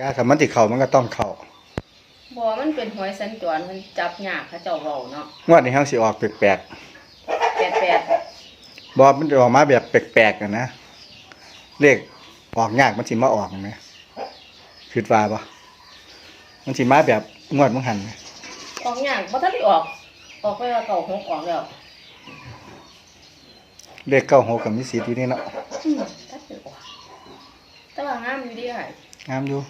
ยาคันมันสิเข้ามันก็ต้องเข้าบ่มันเป็นหวยสัญจรมันจับยากเขาเจ้าเว้าเนาะงวดนี้เฮาสิออกแปลก88ๆบ่มันจะออกมาแบบแปลกๆอะนะเลขออกยากมันสิมาออกไหมคิดว่าบ่มันสิมาแบบงวดมึงหันไหมออกยากบ่ทันได้ออก ออกไปว่าเก่าหกออกแล้วเลขเก้าหกกับมีสิทธิ์อยู่นี่เนาะอืมทันได้ออกแต่ว่างามอยู่ดีค่ะงามอยู่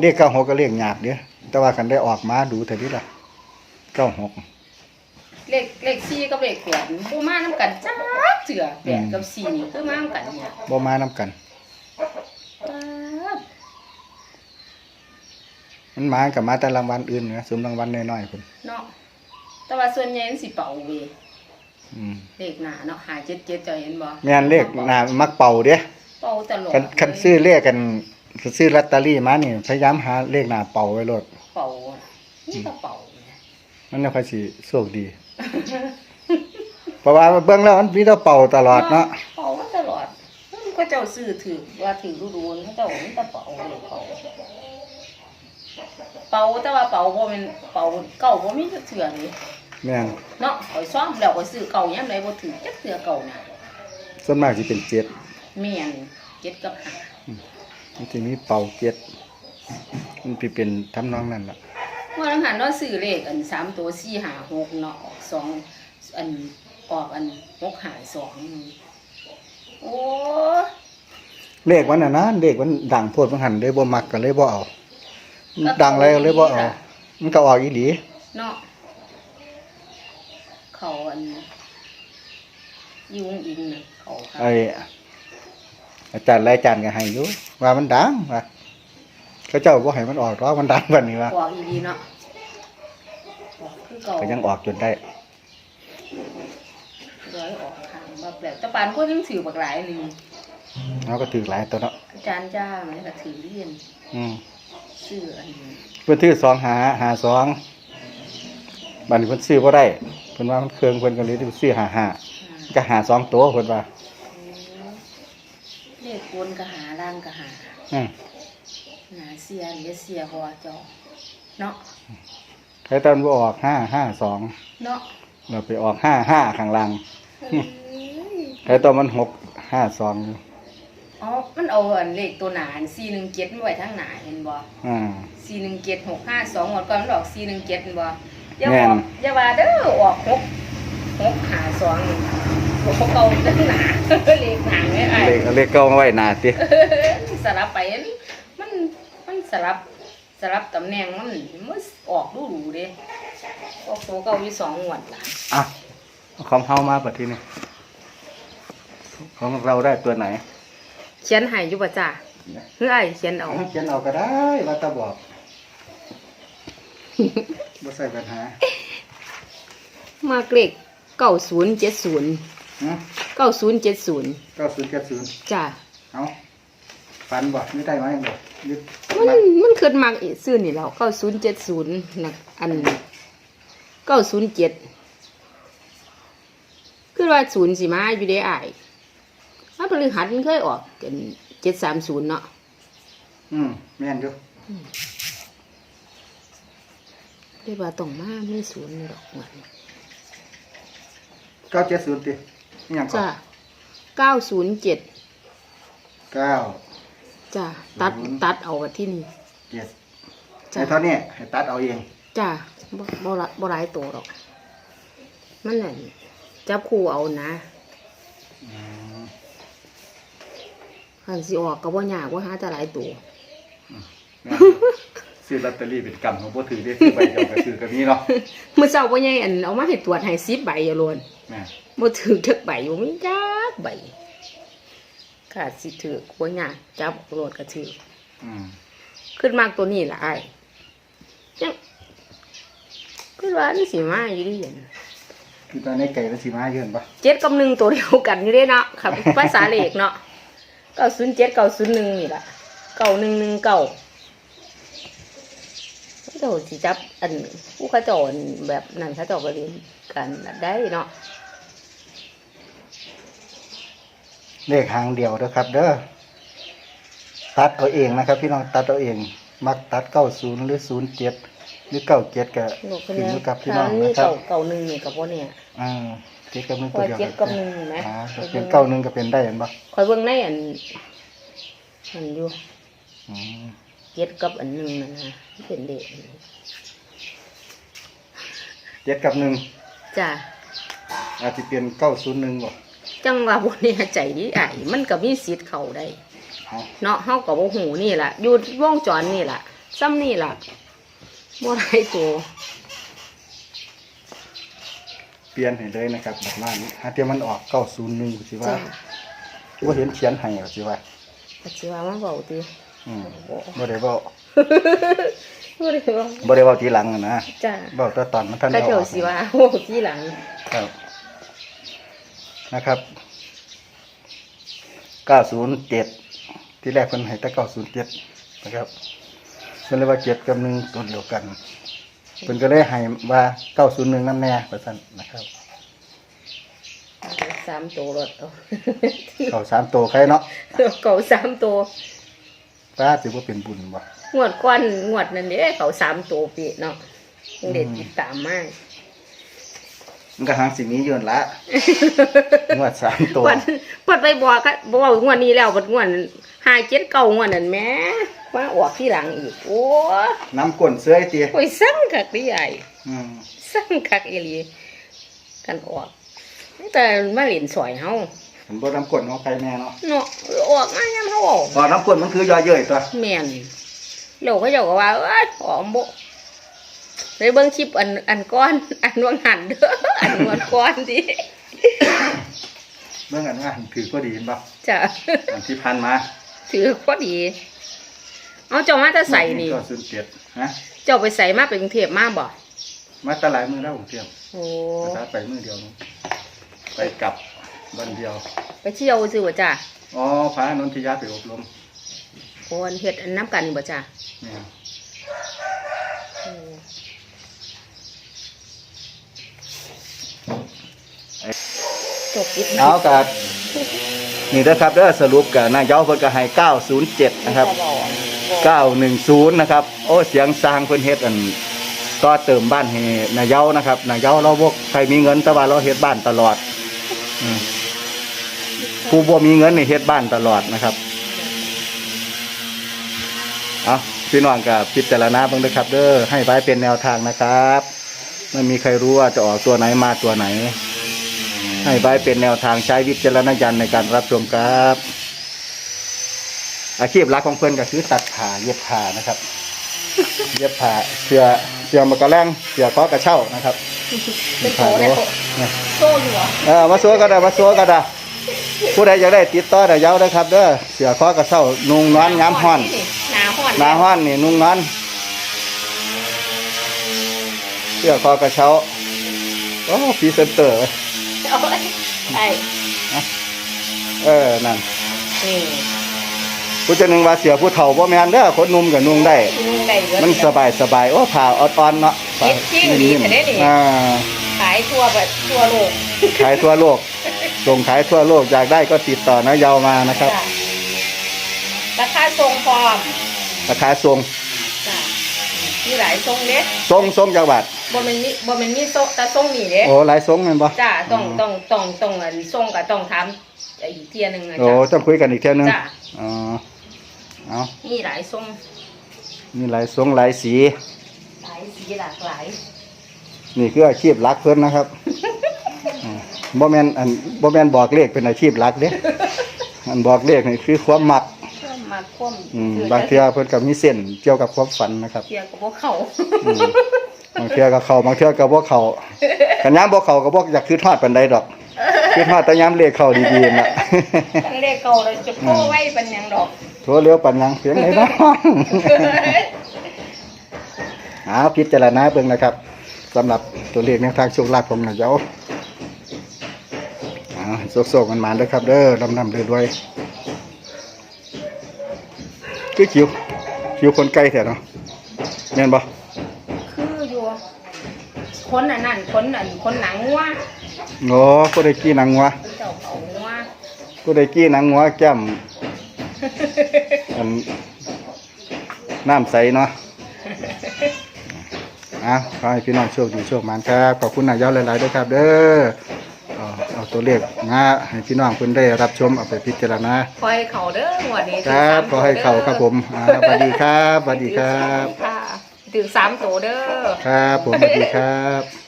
เลขเก้าหกก็เลขหยาบเด้อแต่ว่าคันได้ออกมาดูเท่านี้ล่ะเก้าหก เลขเลข4กับเลข8บ่มานํกันจักเทื่ออืม8กับ4นี่คือมานํกันเนี่ยบ่มานํกันป๊าดมันมากับมาแต่รางวัลอื่นนะสมรางวัลน้อยๆพุ่นเนาะแต่ว่าส่วนใหญ่มันสิเป่าเวยอืมเลขหน้าเนาะ577เจ้าเห็นบ่แม่นเลขหน้ามักเป่าเด้เป่าตลอดคันคันซื้อเลขกัน ซื้อลอตเตอรี่มานี่พยายามหาเลขหน้าเป่าไว้โลดเป่าอะนี่ก็เป่าเนี่ยมันน่าค่อยสิโชคดี เพราะว่าเบิ่งแล้วมันมีแต่เป่าตลอดเนาะเป่ามาตลอดมันก็เจ้าซื้อถือว่าถือดูดูเขาเจ้ามันแต่เป่าเลยเป่าเป่าแต่ว่าเป่าบ่แม่นเป่าเก่าบ่มีจักเถื่อนี่แม่นเนาะข่อยซ้อมแล้วข่อยซื้อเก่ายามใดบ่ถือจักเถื่อเก่าน่ะส่วนมากสิเป็นเจ็ดแม่นเจ็ดกับห้า มันสิมีเป่าเจ็ดมันสิเป็นทำนองนั้นล่ะเมื่อนั้นหันเนาะซื้อเลขอันสามตัว4 5 6เนาะออกสองอันออกอัน6 5 2โอ้เลขวันน่ะนะเลขมันดังโพดมันหันเลยบ่มักก็เลยบ่เอาดังเลยเลยบ่เอามันก็ออกอีหลีเนาะเขาอันยุงอิงน่ะเขาค่ะไอ้อาจารย์หลายอาจารย์ก็ให้อยู่ ว่ามันดังว่าเขาเจ้าบ่ให้มันออกหรอกมันดังบัดนี้ว่าออกอีดีเนาะออกคือเก่าก็ยังออกจนได้ร้อยออกทางมาแปลกแต่ปานก็ยังถือบักหลายหนึงเฮาก็ถือหลายตัวเนาะอาจารย์จ้าไหมก็ถือเรียนอืมชื่ออันนี้เพิ่นถือ2หาหา2บัดนี้เพิ่นซื้อบ่ได้เพิ่นว่ามันเครื่องเพิ่นก็เลยซื้อหาหาอ่าก็หาสองตัวเพิ่นว่าเลขวนก็หาล่างก็หาอืมหนาเสียเหลียเสียพอจอเนาะใครตอนบ่ออก5 5 2เนาะเราไปออก5 5ข้างล่างเอ้ยใครตอนมัน6 5 2อยู่อ๋อ มันเอาอันเลขตัวหนาสี่หนึ่งเจ็ดไว้ทั้งหนาเห็นบ่อ่าสี่หนึ่งเจ็ดหกห้าสองหมดก่อนมันออกสี่หนึ่งเจ็ดบ่อย่าแม่บอนกอย่าว่าเด้อออกหกหกหาสอง นี่หกเก่าตั้งหนาเลขหางไม่ไอ้เลขเอาเลขเก่ามาไว้หน้าติสลับไปอันมันมันสลับสลับตำแหน่งมันมันออกดูดูเด้ออกตัวเก่าอยู่สองงวดล่ะอะเอาของเฮามาบัดทีนี้ของเราได้ตัวไหน เขียนให้อยู่บ่จ้าเฮ้ยเขียนเอาเอาเขียนเอาก็ได้ว่าแตาบอกบ่ใส่ปัญหามาเลขเก้าศูนย์เจ็ดศูนย์ ฮะเก้าศูนย์เจ็ดศูนย์9070จ้าเอาฟันบ่ไม่ได้มาหยังบ่ยึดมันมันขึ้นมาอีกซื้อนี่แล้วเก้าศูนย์เจ็ดศูนย์นะอันเก้าศูนย์เจ็ดคือว่าศูนย์สิมาอยู่ได้อายถ้าพฤหัสมันเคยออกกันเจ็ดสามศูนย์เนาะอืมแม่นอยู่เรียกว่าต้องมาไม่ศูนย์ดอกเหมือน970ติอิหยั งก่อจ้านเก้าศูนย์เจ็ด9จ้าตัดตัดเอาที่นี่7จ้าให้เท่านี้ให้ตัดเอาเอง จ้าบ่บ่ละบ่หลายตัวหรอก มันนั่นจับคู่เอานะอืมคันสิออกก็บ่ยากว่าหาแต่หลายตัว แม่นอยู่ ซื้อลอตเตอรี่เป็นกรรมของบ่ถือได้ซื้อใบเดียวก็ซื้อกันนี้เนาะเมื่อเช้าพ่อใหญ่อันเอามาให้ตรวจให้10ใบอย่าโลนแม่บ่ถือจักใบบ่มีจักใบขาดสิถือบ่ยากจับโลดก็ถืออืมขึ้นมากตัวนี้ล่ะอ้ายจังคือว่ามันสิมาอยู่ดิเห็นคือตอนนี้ไก่มันสิมาเยอะปะเจ็ดกับหนึ่งตัวเดียวกันอยู่เด้เนาะครับภาษาเลขเนาะ907 901นี่ล่ะ9119 เจ้าสิจับ อันผู้เขาเจ้าอันแบบนั้นเขาเจ้าก็เรียนกันได้เนาะเลขหางเดียวเด้อครับ เด้อตัดเอาเองนะครับ พี่น้องตัดเอาเอง มักตัดเก้าศูนย์หรือศูนย์เจ็ดหรือเก้าเจ็ดก็ลูกขึ้เพิ่นนอยู่กับพี่ถ้าน้องมีนะครับเก่าเก่าหนึ่งนี่กับพวกเนี่ยอ่าเจ็ดกับหนึ่งพตัวอเดียวเจ็ดกับหนึ่งเห็นไหมอ่าก็เป็นเก้าหนึ่งก็เป็นได้เห็นปะคอยเบิ่งในอันอันอยู่อืม เจ็ดกับอันหนึ่งนั่นนะเป็นเด็กเจ็ดกับหนึ่งจ้ะอาจจะเป็นเก้าศูนย์หนึ่งบ่จังว่าบนเนี่ยใจดีไอ้มันก็มีสิทธิ์เข้าได้ เอาเนาะเฮาก็บ่หูนี่ล่ะอยู่วงจรนี่ล่ะซ้ำนี่ล่ะบ่หลายตัวเปลี่ยนให้เลยนะครับแบบนั้นฮะเทียมันออกเก้าศูนย์หนึ่งสิว่าจ้ะว่าเห็นเขียนให้ก็สิว่าก็สิว่ามาเว้าติ อืมบ่ได้เว้าบ่ได้เว้าบ่ได้เว้าทีหลังอะนะจ้ะเว้าแต่ตอนมันทันก็ได้อเจ้าอกสิว่าโอ้ทีหลังครับ นะครับเก้าศูนย์เจ็ดที่แรกเพิ่นให้แต่เก้าศูนย์เจ็ดนะครับเพิ่นเลยว่าเจ็ดกับหนึ่งตัวเดียวกันเพิ่นก็เลยให้ว่าเก้าศูนย์หนึ่งนั่นแน่ว่าซั่นนะครับ สามตัวรถเอา เขาสามตัวใครเนาะ เก่าสามตัว ป้าถือว่าเป็นบุญบ่งวดก้อนงวดนั่นเด้เขาสามตัวปีเนาะยังเด็ดติดตามมากมันก็หางสิมีอยู่นั่นละ งวดสามตัวปัดปัดไปบอกก็บอกว่างวดนี้แล้วปัดงวดห้าเจ็ดเก้างวดนั่นแหม่ว่าออกที่หลังอีก โอ้น้ำก้นเสื้อไอ้ตีโอ้ยสั่งคักดิใหญ่อืมสั่งคักอีหลีกันออกแต่มาเล่นสอยเฮา ผมบ่น้ำก้นของใครแน่เนาะเนาะออกมายามเฮาออกบ่น้ำก้นมันคือยอเย้ยตัวแม่นแล้วเขาเจ้าก็ว่าเอ้ยออกบ่เลยเบิ่งคลิปอันอันก้อน อันวางหันเด้ออันวางก้อนดิเมื่อกันว่าถือก็ดีเห็นบ่จ้ะอันที่พันมา ถือพอดี เอาเจ้ามาแตะใส่นี่ก็ซื้อเจ็ดฮะเจ้าไปใส่มาไปกรุงเทพมาบ่มาตลาดมือแล้วผมเที่ยวโอ้ภาษาไปมือเดียวนึงไปกลับ วันเดียว ไปเที่ยวซื่อบ่จ้ะอ๋อพระนนทิยาไปอบรมโอ้อันเฮ็ดอันน้ำกันนี่บ่จ้ะเนี่ยโอ้จบอีกเอากันี่นะครับเด้อสรุปกับนายเย้าเพิ่นก็ให้907นะครับ910นะครับ โอ้เสียงสร้างเพิ่นเฮ็ดอันก็เติมบ้านให้นายเย้านะครับนายเย้าเราบ่ใครมีเงินแต่ว่าเราเฮ็ดบ้านตลอดอืม ผู้บ่มีเงินนี่เฮ็ดบ้านตลอดนะครับเอาพี่น้องก็พิจารณาเบิ่งเด้อครับ เด้อให้ไว้เป็นแนวทางนะครับไม่มีใครรู้ว่าจะออกตัวไหนมาตัวไหน ให้ไว้เป็นแนวทางใช้วิจารณญาณในการรับชมครับ อาชีพหลักของเพื่อนก็คือตัดผ่าเย็บผ่านะครับ เย็บผ่าเสือเสือมากระแรงเสือเคาะกระเช่านะครับเป็นโตได้โตเนี่ยโตอยู่เหรอเออมาสัวก็ได้มาสัวก็ได้ ผู้ใดอยากได้ติดต่อได้ยาวได้ครับเด้อเสือเคาะกระเช่านุ่งนอนงามฮ้อนหนาฮ้อนหนาฮ้อนนี่นุ่งนอนเสือเคาะกระเช่าโอ้พรีเซนเตอร์เว้ยเอาไว้ไอ้เออ นั่นนี่ผู้จะนึงว่าเสียผู้เฒ่าบ่แม่นเด้อคนหนุ่มก็นุ่งได้นุ่งได้เบิดมันสบายสบายโอ้ผ่าอ่อนๆเนาะเฮ็ดจริงดีแต่ได้นี่อ่าขายทั่วแบบทั่วโลก ขายทั่วโลก ส่งขายทั่วโลกอยากได้ก็ติดต่อนะเยาวมานะครับ จ้ะราคาทรงพร้อมราคาทรงจ้ะมีหลายทรงเด้ทรงทรงจักบาทบ่แมันมีบ่แมันมีโซะแต่ทรงนี่เด้โอ้หลายทรงแม่นบ่จ้ะต้องต้องต้องต้องอันทรงก็ต้องถามอีกเที่ยหนึงนะโอ้จ้ะต้องคุยกันอีกเที่ยนึงจ้ะอ๋อเอามีหลายทรงมีหลายทรงหลายสี หลายสีหลากหลาย นี่คืออาชีพหลักเพิ่นนะครับอืม บ่แม่นอันบ่แม่นบอกเลขเป็นอาชีพหลักเด้อันบอกเลขนี่คือความมักก็มาคว่ำอืมบางเทื่อเพิ่นก็มีเส้นเกี่ยวกับความฝันนะครับเที่ยก็บ่เข้าอืมบางเทื่อก็เข้าบางเทื่อก็บ่เข้ากันยามบ่เข้าก็บ่อยากคือทอดปานใดดอก คือทอดแต่ยามเลขเข้าดีๆน่ะทั้งเลขเก่าเลยจะโพไว้เป็นหยังดอกโทรเร็วปานยังเสียงไหนเนาะเอาพิจารณาเบิ่งนะครับสำหรับตัวเลขในทางโชคลาภของนายเจ้า อ่าโศกๆมันมาเด้อครับ เด้อลำนำเด้อด้วยคือคิวคิวคนไกลแท้เนาะแม่นบ่คืออยู่คนอันนั้นคนอันคนหนังงัวโอ้ผู้ใดกี้หนังงัวเป็นเจ้าเขางัวผู้ใดกี้หนังงัวแก้มอันน้ำใสเนาะอะขอให้พี่น้องโชคดีโชคหมานครับ ขอบคุณนายเย้าหลายๆด้วยครับ เด้อเอาเอา ตัวเลขมาให้พี่น้องเพิ่นได้รับชมเอาไปพิจารณาคอยเขาเด้อหัวดนี้ครับขอให้เขาครับผมอ่าสวัสดีครับสวัสดีครับค่ะถึงสามโตเด้อ ครับผมสวัสดีครับ